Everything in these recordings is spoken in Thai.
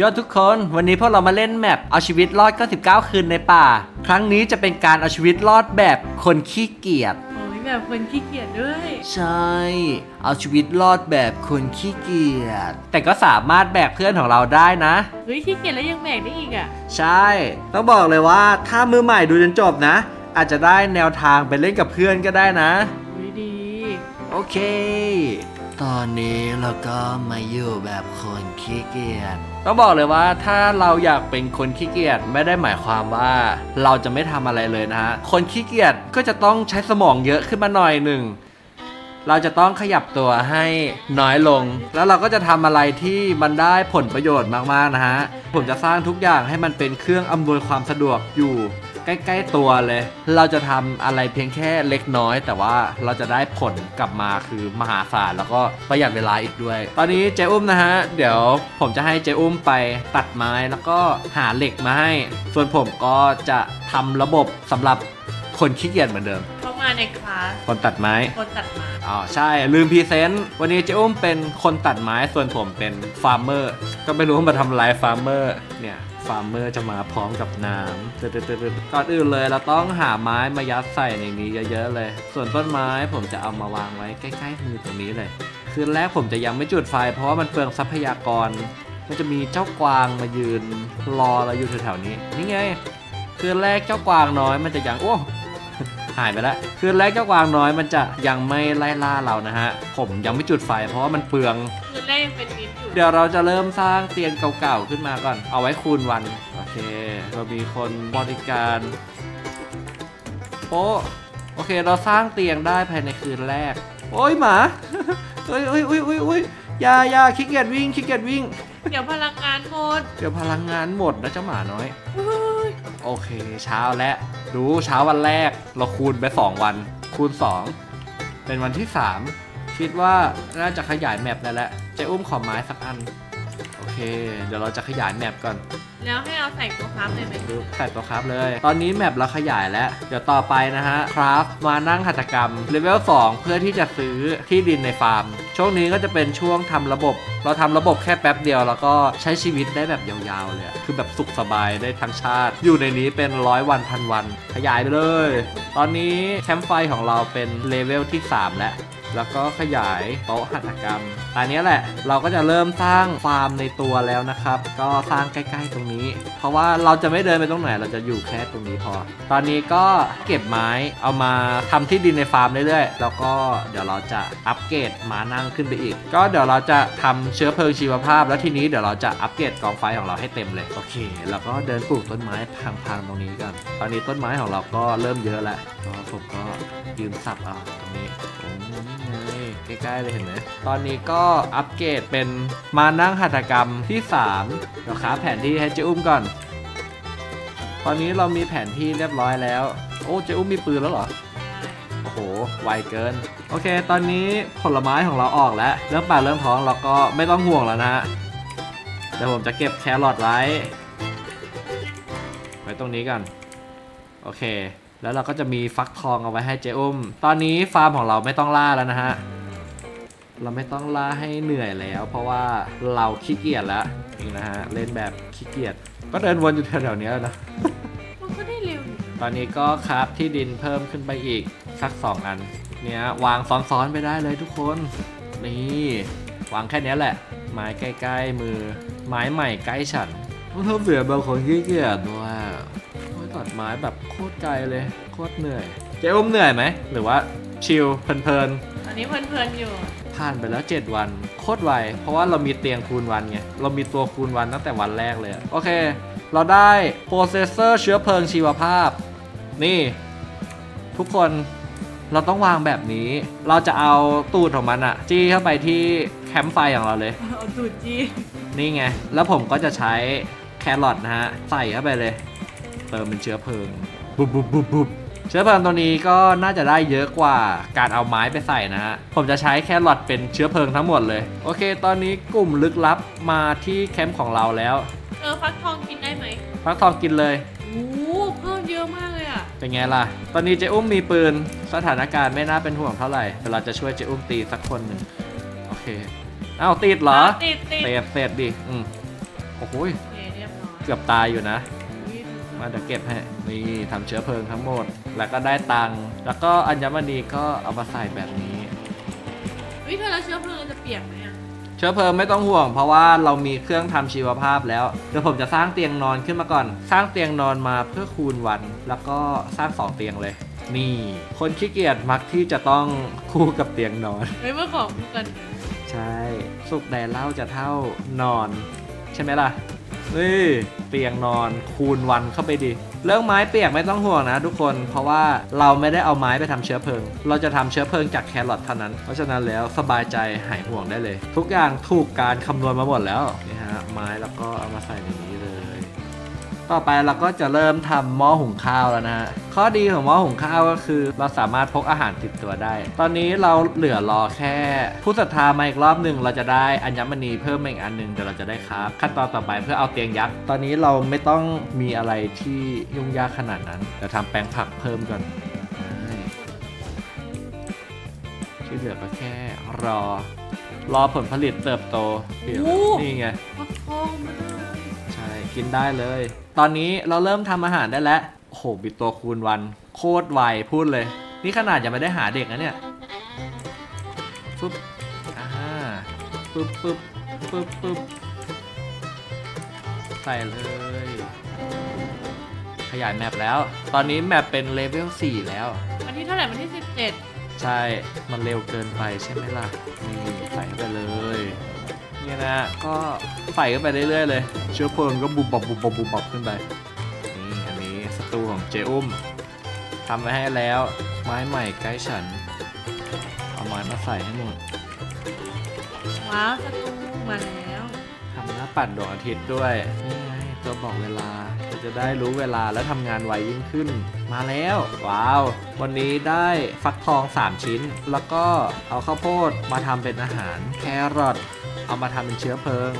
ยอดทุกคนวันนี้พวกเรามาเล่นแมปเอาชีวิตรอด 99 คืนในป่า ครั้งนี้จะเป็นการเอาชีวิตรอดแบบคนขี้เกียจโอ้ยแบบคนขี้เกียจด้วย ใช่ เอาชีวิตรอดแบบคนขี้เกียจแต่ก็สามารถแบกเพื่อนของเราได้นะ เฮ้ยขี้เกียจแล้วยังแบกได้อีกอะ ใช่ ต้องบอกเลยว่าถ้ามือใหม่ดูจนจบนะ อาจจะได้แนวทางไปเล่นกับเพื่อนก็ได้นะอุ้ยดี โอเค ตอนนี้เราก็มาอยู่แบบคนขี้เกียจต้องบอกเลยว่าถ้าเราอยากเป็นคนขี้เกียจไม่ได้หมายความว่าเราจะไม่ทำอะไรเลยนะฮะคนขี้เกียจก็จะต้องใช้สมองเยอะขึ้นมาหน่อยหนึ่งเราจะต้องขยับตัวให้น้อยลง แล้วเราก็จะทำอะไรที่มันได้ผลประโยชน์มากๆนะฮะผมจะสร้างทุกอย่างให้มันเป็นเครื่องอำนวยความสะดวกอยู่ ใกล้ๆตัวเลย เราจะทำอะไรเพียงแค่เล็กน้อย แต่ว่าเราจะได้ผลกลับมาคือมหาศาลแล้วก็ประหยัดเวลาอีกด้วย ตอนนี้เจอุ้มนะฮะ เดี๋ยวผมจะให้เจอุ้มไปตัดไม้แล้วก็หาเหล็กมาให้ ส่วนผมก็จะทำระบบสำหรับคนขี้เกียจเหมือนเดิม เข้ามาในคลาสคนตัดไม้ คนตัดไมาอ๋อใช่ลืมพรีเซนต์วันนี้เจ้อุ้มเป็นคนตัดไม้ส่วนผมเป็นฟาร์มเมอร์ก็ไม่รู้ว่ามาทำลายฟาร์มเมอร์เนี่ย ฟาร์มเมอร์จะมาพร้อมกับน้ำตึ๊ดๆๆก่อนอื่นเลยเราต้องหาไม้มายัดใส่ในนี้เยอะๆเลย ส่วนต้นไม้ผมจะเอามาวางไว้ใกล้ๆมือตรงนี้เลย คืนแรกผมจะยังไม่จุดไฟ เพราะว่ามันเปลืองทรัพยากร มันจะมีเจ้ากวางมายืนรอเราอยู่แถวๆนี้ นี่ไง คืนแรกเจ้ากวางน้อยมันจะยังโอ้ หายไปแล้วคืนแรกเจ้ากวางน้อยมันจะยังไม่ไล่ล่าเรานะฮะ ผมยังไม่จุดไฟเพราะว่ามันเปลือง คือแรกยังเป็นมิดอยู่เดี๋ยวเราจะเริ่มสร้างเตียงเก่าๆขึ้นมาก่อน เอาไว้คูณวัน โอเค เรามีคนบริการโอ้โอเค เราสร้างเตียงได้ภายในคืนแรก โอ้ยหมาเอ้ยเอ้ยเอ้ยเอ้ยเอ้ยอย่าอย่าขี้เกียจวิ่งขี้เกียจวิ่ง เดี๋ยวพลังงานหมด เดี๋ยวพลังงานหมดนะเจ้าหมาน้อยเฮ้ย โอเค เช้าแล้วดูเช้าวันแรก เราคูณไป 2 วัน คูณ 2 เป็นวันที่ 3 คิดว่าน่าจะขยายแมปได้แล้วจะอุ้มขอไม้สักอัน โอเค เดี๋ยวเราจะขยายแมปก่อน แล้วให้เอาใส่ตัวคราฟเลยไหมใส่ตัวคราฟเลย ตอนนี้แมปเราขยายแล้ว เดี๋ยวต่อไปนะฮะคราฟมานั่งหัตถกรรมเลเวล2เพื่อที่จะซื้อที่ดินในฟาร์ม ช่วงนี้ก็จะเป็นช่วงทำระบบ เราทำระบบแค่แป๊บเดียว แล้วก็ใช้ชีวิตได้แบบยาวๆเลย คือแบบสุขสบายได้ทั้งชาติ อยู่ในนี้เป็นร้อยวันพันวัน ขยายไปเลย ตอนนี้แคมป์ไฟของเราเป็นเลเวลที่ 3 แล้ว แล้วก็ขยายโต๊ะหัตถกรรมตอนนี้แหละเราก็จะเริ่มสร้างฟาร์มในตัวแล้วนะครับ ก็สร้างใกล้ๆตรงนี้ เพราะว่าเราจะไม่เดินไปตรงไหน เราจะอยู่แค่ตรงนี้พอ ตอนนี้ก็เก็บไม้เอามาทำที่ดินในฟาร์มเรื่อยๆ แล้วก็เดี๋ยวเราจะอัปเกรดมานั่งขึ้นไปอีก ก็เดี๋ยวเราจะทำเชื้อเพลิงชีวภาพ แล้วทีนี้เดี๋ยวเราจะอัปเกรดกองไฟของเราให้เต็มเลย โอเค แล้วก็เดินปลูกต้นไม้พังๆตรงนี้กัน ตอนนี้ต้นไม้ของเราก็เริ่มเยอะแล้วก็ผมก็ยืมสับเอาตรงนี้ไงใกล้ๆเลยเห็นไหมตอนนี้ก็อัปเกรดเป็นมานั่งหัตถกรรมที่3เดี๋ยวค้าแผนที่ให้เจ้อุ้มก่อน ตอนนี้เรามีแผนที่เรียบร้อยแล้ว โอ้เจ้อุ้มมีปืนแล้วเหรอโอ้โหไวเกิน โอเค ตอนนี้ผลไม้ของเราออกแล้ว เรื่องปากเรื่องท้องเราก็ไม่ต้องห่วงแล้วนะฮะเดี๋ยวผมจะเก็บแครอทไว้ ไว้ตรงนี้กัน โอเค แล้วเราก็จะมีฟักทองเอาไว้ให้เจอุ้ม ตอนนี้ฟาร์มของเราไม่ต้องล่าแล้วนะฮะ เราไม่ต้องล่าให้เหนื่อยแล้ว เพราะว่าเราขี้เกียจแล้วนี่นะฮะเล่นแบบขี้เกียจก็เดินวนอยู่แถวๆเนี้ยนะ มันก็ได้เร็วอยู่ตอนนี้ก็คราฟที่ดินเพิ่มขึ้นไปอีกสัก2อัน เนี้ยวางซ้อนๆไปได้เลยทุกคน นี่วางแค่เนี้ยแหละ ไม้ใกล้ๆมือ ไม้ใหม่ใกล้ฉันต้องทำเสียบางคนขี้เกียจด้วยโอ้ยตัด ไม้แบบโคตรไกลเลย โคตรเหนื่อย เจ๊อุ้มเหนื่อยไหม หรือว่าชิลเพลินๆตอนนี้เพลินๆอยู่ผ่านไปแล้ว 7 วัน โคตรไว เพราะว่าเรามีเตียงคูณวันไง เรามีตัวคูณวันตั้งแต่วันแรกเลยอะโอเค เราได้โปรเซสเซอร์เชื้อเพลิงชีวภาพ นี่ ทุกคนเราต้องวางแบบนี้ เราจะเอาตูดของมันอะจี้เข้าไปที่แคมป์ไฟของเราเลย เอาตูดจีนี่ไง แล้วผมก็จะใช้แครอทนะฮะ ใส่เข้าไปเลย เติมเป็นเชื้อเพลิงบุบบุบบุบบุบเชื้อเพลิงตัวนี้ก็น่าจะได้เยอะกว่าการเอาไม้ไปใส่นะฮะ ผมจะใช้แครอทเป็นเชื้อเพลิงทั้งหมดเลย โอเค ตอนนี้กลุ่มลึกลับมาที่แคมป์ของเราแล้ว เออฟักทองกินได้ไหมฟักทองกินเลยโอ้โหเพิ่มเยอะมากเลยอะ เป็นไงล่ะ ตอนนี้เจอุ้มมีปืน สถานการณ์ไม่น่าเป็นห่วงเท่าไหร่แต่เราจะช่วยเจอุ้มตีสักคนหนึ่งโอเคเอ้าติดเหรอ ติดติดเตะเสร็จดิ อืมโอ้โหโอเคเรียบร้อยเกือบตายอยู่นะอุ๊ย มาเดี๋ยวเก็บให้นี่ทำเชื้อเพลิงทั้งหมด แล้วก็ได้ตังค์แล้วก็อัญมณีก็เอามาใส่แบบนี้ วิเธอแล้วเชื้อเพลิงเราจะเปียกไหมอะเชื้อเพลิงไม่ต้องห่วง เพราะว่าเรามีเครื่องทำชีวภาพแล้วเดี๋ยวผมจะสร้างเตียงนอนขึ้นมาก่อน สร้างเตียงนอนมาเพื่อคูณวัน แล้วก็สร้างสองเตียงเลย นี่ คนขี้เกียจมักที่จะต้องคู่กับเตียงนอนเฮ้ยเมื่อของกัน ใช่ สุขแดดเหล่าจะเท่านอน ใช่ไหมล่ะ นี่เตียงนอนคูณวันเข้าไปดิ เรื่องไม้เปียกไม่ต้องห่วงนะทุกคน เพราะว่าเราไม่ได้เอาไม้ไปทำเชื้อเพลิง เราจะทำเชื้อเพลิงจากแครอทเท่านั้น เพราะฉะนั้นแล้วสบายใจหายห่วงได้เลย ทุกอย่างถูกการคำนวณมาหมดแล้วนี่ฮะไม้แล้วก็เอามาใส่ในนี้ ต่อไปเราก็จะเริ่มทำหม้อหุงข้าวแล้วนะฮะข้อดีของหม้อหุงข้าวก็คือ เราสามารถพกอาหารติดตัวได้ ตอนนี้เราเหลือรอแค่ ผู้ศรัทธามาอีกรอบหนึ่งเราจะได้อัญมณีเพิ่มมาอีกอันหนึ่งเดี๋ยวเราจะได้ครับ ขั้นตอนต่อไปเพื่อเอาเตียงยักษ์ตอนนี้เราไม่ต้องมีอะไรที่ยุ่งยากขนาดนั้นเดี๋ยวทำแปลงผักเพิ่มก่อนได้ที่เหลือก็แค่รอ รอผลผลิตเติบโตนี่ไงฟักทองมาเลยใช่ กินได้เลย ตอนนี้เราเริ่มทำอาหารได้แล้วโอ้โหบิดตัวคูณวันโคตรไวพูดเลย นี่ขนาดยังไม่ได้หาเด็กนะเนี่ยฟึบอ่าปึ๊บปึ๊บปึ๊บปึ๊บใส่เลย ขยายแมปแล้ว ตอนนี้แมปเป็นเลเวล4แล้ว วันที่เท่าไหร่วันที่สิบเจ็ดใช่ มันเร็วเกินไปใช่ไหมล่ะ นี่ใส่เข้าไปเลย เนี่ยนะ ก็ ใส่เข้าไปเรื่อยๆเลย เชื้อเพลิงก็บุบบับบุบบับบุบบับขึ้นไป นี่อันนี้สตูของเจอุ้มทำไว้ให้แล้ว ไม้ใหม่ใกล้ฉัน เอาไม้มาใส่ให้หมดว้าวสตูมาแล้วทำหน้าปัดดวงอาทิตย์ด้วย นี่ไงตัวบอกเวลาเราจะได้รู้เวลาและทำงานไวยิ่งขึ้น มาแล้ว ว้าว วันนี้ได้ฟักทอง 3 ชิ้น แล้วก็เอาข้าวโพดมาทำเป็นอาหาร แครอทเอามาทำเป็นเชื้อเพลิง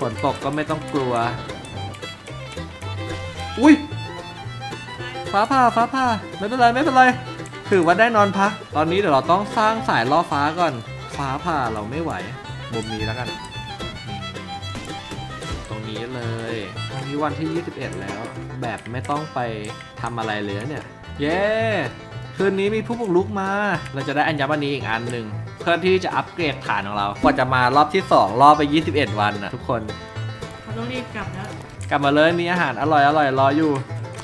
ฝนตกก็ไม่ต้องกลัว อุ้ยฟ้าผ่าฟ้าผ่าไม่เป็นไรไม่เป็นไร ถือว่าได้นอนพัก ตอนนี้เดี๋ยวเราต้องสร้างสายล่อฟ้าก่อน ฟ้าผ่าเราไม่ไหวมุมนี้แล้วกัน ตรงนี้เลยวันนี้วันที่ 21 แล้ว แบบไม่ต้องไปทำอะไรเลยเนี่ย เย้ คืนนี้มีผู้บุกลุกมา เราจะได้อัญมณีอีกอันหนึ่ง เพื่อที่จะอัปเกรดฐานของเรากว่าจะมารอบที่ 2 รอบไป 21 วันนะทุกคนเขาต้องรีบกลับแล้วกลับมาเลยมีอาหารอร่อยอร่อยรออยู่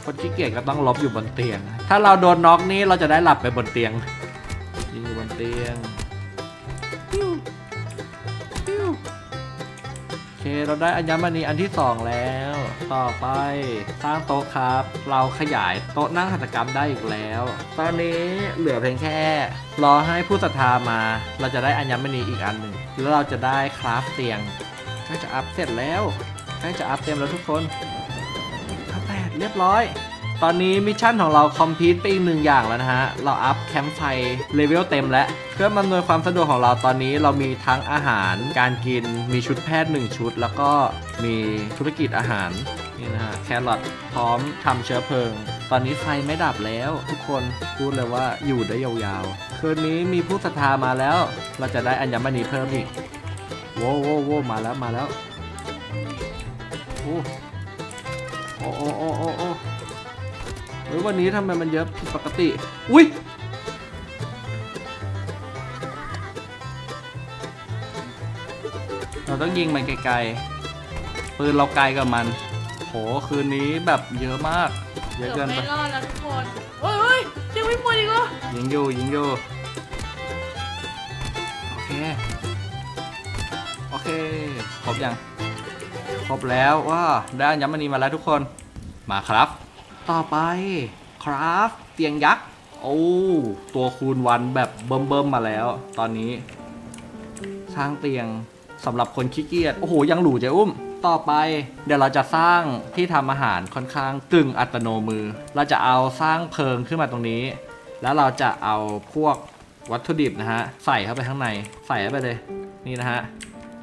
คนขี้เกียจก็ต้องลบอยู่บนเตียง ถ้าเราโดนน็อกนี่เราจะได้หลับไปบนเตียงยิงอยู่บนเตียง เคเราได้อัญมณีอันที่สองแล้ว ต่อไปสร้างโต๊ะครับ เราขยายโต๊ะนั่งหัตถกรรมได้อีกแล้ว ตอนนี้เหลือเพียงแค่ รอให้ผู้ศรัทธามา เราจะได้อัญมณีอีกอันหนึ่งแล้วเราจะได้คราฟเตียงใกล้จะอัพเสร็จแล้วใกล้จะอัพเต็มแล้วทุกคนข้าแปดเรียบร้อย ตอนนี้มิชชั่นของเราคอมพลีทไปอีกหนึ่งอย่างแล้วนะฮะ เราอัพแคมป์ไฟเลเวลเต็มแล้ว เพื่ออำนวยความสะดวกของเราตอนนี้เรามีทั้งอาหารการกินมีชุดแพทย์ 1 ชุด แล้วก็มีธุรกิจอาหารนี่นะฮะแครอทพร้อมทำเชื้อเพลิง ตอนนี้ไฟไม่ดับแล้ว ทุกคนพูดเลยว่าอยู่ได้ยาวๆ คืนนี้มีผู้ศรัทธามาแล้ว เราจะได้อัญมณีเพิ่มอีกโว้โว้โว้มาแล้วมาแล้วโอ้โอ้โอ้โอ้โอ้วันนี้ทำไมมันเยอะผิดปกติ อุ้ย เราต้องยิงมันไกลๆ ปืนเราไกลกับมัน โหคืนนี้แบบเยอะมาก เยเกือะอบเกินไป ไม่รอดแล้วทุกคนโอ้ยเฮ้ยยังไม่หมดอีกเหรอยิงอยู่ยิงอยู่โอเค โอเค ครบยัง ครบแล้วว้าได้อัญมณีมาแล้วทุกคน มาครับ ต่อไปคราฟเตียงยักษ์ โอ้ ตัวคูณวันแบบเบิ่มๆมาแล้ว ตอนนี้ สร้างเตียง สำหรับคนขี้เกียจโอ้โหยังหรูใจอุ้ม ต่อไป เดี๋ยวเราจะสร้างที่ทำอาหารค่อนข้างกึ่งอัตโนมือ เราจะเอาสร้างเพิงขึ้นมาตรงนี้ แล้วเราจะเอาพวกวัตถุดิบนะฮะใส่เข้าไปข้างในใส่เข้าไปเลยนี่นะฮะ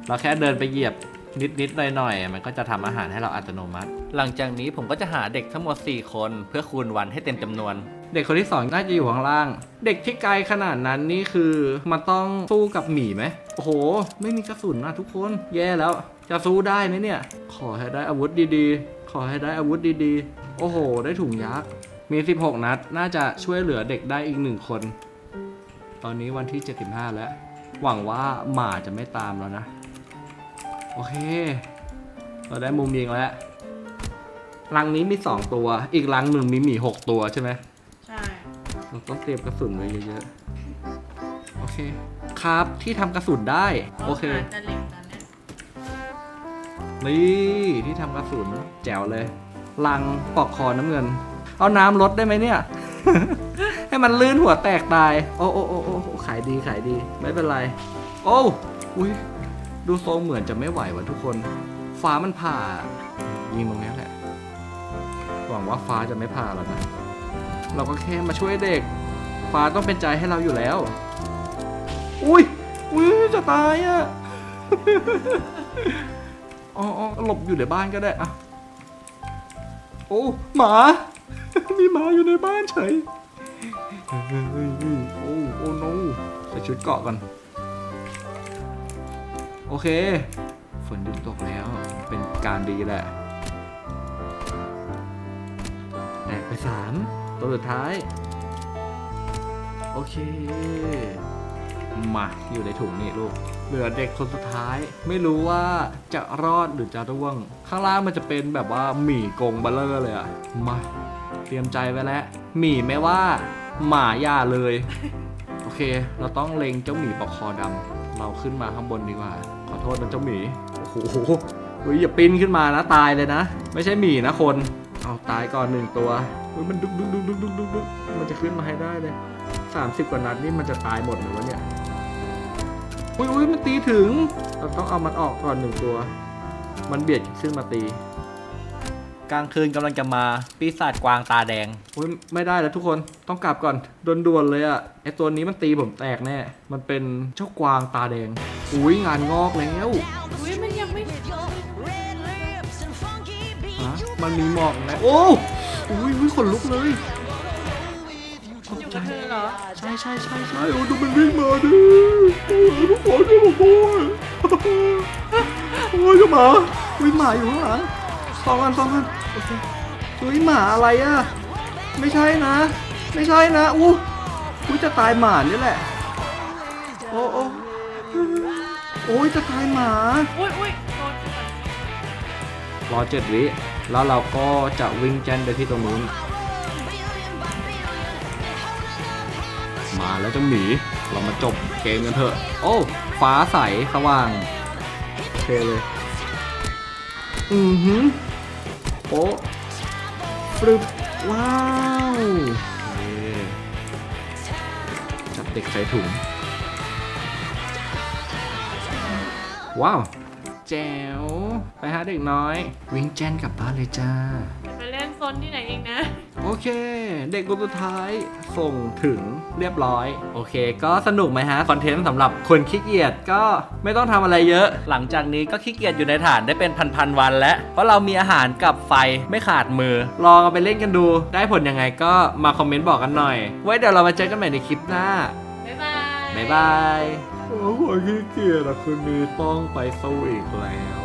เราแค่เดินไปเหยียบนิดนิดหน่อยหน่อยๆมันก็จะทำอาหารให้เราอัตโนมัติ หลังจากนี้ผมก็จะหาเด็กทั้งหมด 4 คน เพื่อคูณวันให้เต็มจำนวน เด็กคนที่2น่าจะอยู่ข้างล่าง เด็กที่ไกลขนาดนั้นนี่คือมันต้องสู้กับหมีไหมโอ้โห ไม่มีกระสุนนะทุกคน แย่แล้ว จะสู้ได้ไหมเนี่ย ขอให้ได้อาวุธดีๆ ขอให้ได้อาวุธดีๆ โอ้โห ได้ถุงยักษ์ มี 16 นัด น่าจะช่วยเหลือเด็กได้อีกหนึ่งคน ตอนนี้วันที่ 75 แล้ว หวังว่าหมาจะไม่ตามแล้วนะ โอเค เราได้มุมยิงแล้ว รังนี้มี 2 ตัว อีกรังหนึ่งมีหมี 6 ตัวใช่ไหม เราต้องเตรียมกระสุนไว้เยอะๆ โอเค ครับที่ทำกระสุนได้ โอเคาจะเหล็กตอนเนี้ยนี่ที่ทำกระสุนแจ๋วเลย ลังปอกคอน้ำเงิน เอาน้ำลดได้ไหมเนี่ย ให้มันลื่นหัวแตกตาย โอ้โอ้โอ้โอ้โอ้ขายดีขายดี ไม่เป็นไร โอ้อุ้ยดูทรงเหมือนจะไม่ไหวว่ะทุกคน ฟ้ามันผ่ายิงตรงเนี้ยแหละ หวังว่าฟ้าจะไม่ผ่าแล้วนะ เราก็แค่มาช่วยเด็ก ฟ้าต้องเป็นใจให้เราอยู่แล้ว อุ้ยอุ้ยจะตายอะอ๋ออ๋อหลบอยู่ในบ้านก็ได้อะโอ้หมา มีหมาอยู่ในบ้านเฉยโอ้โอ้ no ใส่ชุดเกาะก่อนโอเค ฝนหยุดตกแล้ว เป็นการดีแหละ แตกไปสาม ตัวสุดท้าย โอเค มาอยู่ในถุงนี่ลูก เหลือเด็กคนสุดท้าย ไม่รู้ว่าจะรอดหรือจะร่วง ข้างล่างมันจะเป็นแบบว่าหมี่กงเบลเลอร์เลยอะมาเตรียมใจไว้แล้วหมี่ไม่ว่า หมาย่าเลย โอเค เราต้องเล็งเจ้าหมีปอกคอดำเราขึ้นมาข้างบนดีกว่า ขอโทษนะเจ้าหมีโอ้โหเฮ้ยอย่าปิ้นขึ้นมานะตายเลยนะ ไม่ใช่หมีนะคน เอาตายก่อนหนึ่งตัว เฮ้ยมันดุกดุกดุกดุกดุกดุกดุกมันจะขึ้นมาให้ได้เลยสามสิบกว่านัดนี่มันจะตายหมดเลยวะเนี่ย อุ้ยอุ้ยมันตีถึง เราต้องเอามันออกก่อนหนึ่งตัว มันเบียดขึ้นมาตี กลางคืนกำลังจะมาปีศาจกวางตาแดง อุ้ยไม่ได้แล้วทุกคนต้องกลับก่อนด่วนๆเลยอะไอตัวนี้มันตีผมแตกแน่ มันเป็นเจ้ากวางตาแดง อุ้ยงานงอกแล้วอุ้ยมันยังไม่ฮะมันมีหมอกนะโอ้ อุ้ยอุ้ยขนลุกเลยตกอยู่ใจกับเธอเหรอใช่ใช่ใช่ใช่โอ้ดูมันวิ่งมาดิโอ้ยทุกคนช่วยผมด้วยโอ้ยเจ้าหมาวิ่งหมาอยู่ข้างหลังสองอันสองอันโอเคเฮ้ยหมาอะไรอะไม่ใช่นะ ไม่ใช่นะอู้อู้จะตายหมานี่แหละโอ้โอ้โอ้ยจะตายหมาอุ้ยอุ้ยโดนก่อนรอเจ็ดวิ แล้วเราก็จะวิ่งแจนไปที่ตรงนู้น มาแล้วเจ้าหมี เรามาจบเกมกันเถอะ โอ้ ฟ้าใสสว่างโอเคเลย อือหือโอ้ปรึบว้าวจับเด็กใส่ถุง ว้าว แจ๋วไปหาเด็กน้อย วิ่งแจนกลับบ้านเลยจ้าจะไปเล่นโซนที่ไหนอีกนะ โอเค เด็กคนสุดท้ายส่งถึงเรียบร้อย โอเค ก็สนุกไหมฮะ คอนเทนต์สำหรับคนขี้เกียจก็ไม่ต้องทำอะไรเยอะ หลังจากนี้ก็ขี้เกียจอยู่ในฐานได้เป็นพันๆวันแล้ว เพราะเรามีอาหารกับไฟไม่ขาดมือ ลองเอาไปเล่นกันดู ได้ผลยังไงก็มาคอมเมนต์บอกกันหน่อย ไว้เดี๋ยวเรามาเจอกันใหม่ในคลิปหน้า บ๊ายบาย บ๊ายบาย โอ้โหขี้เกียจอะคืนนี้ต้องไปสวีกแล้ว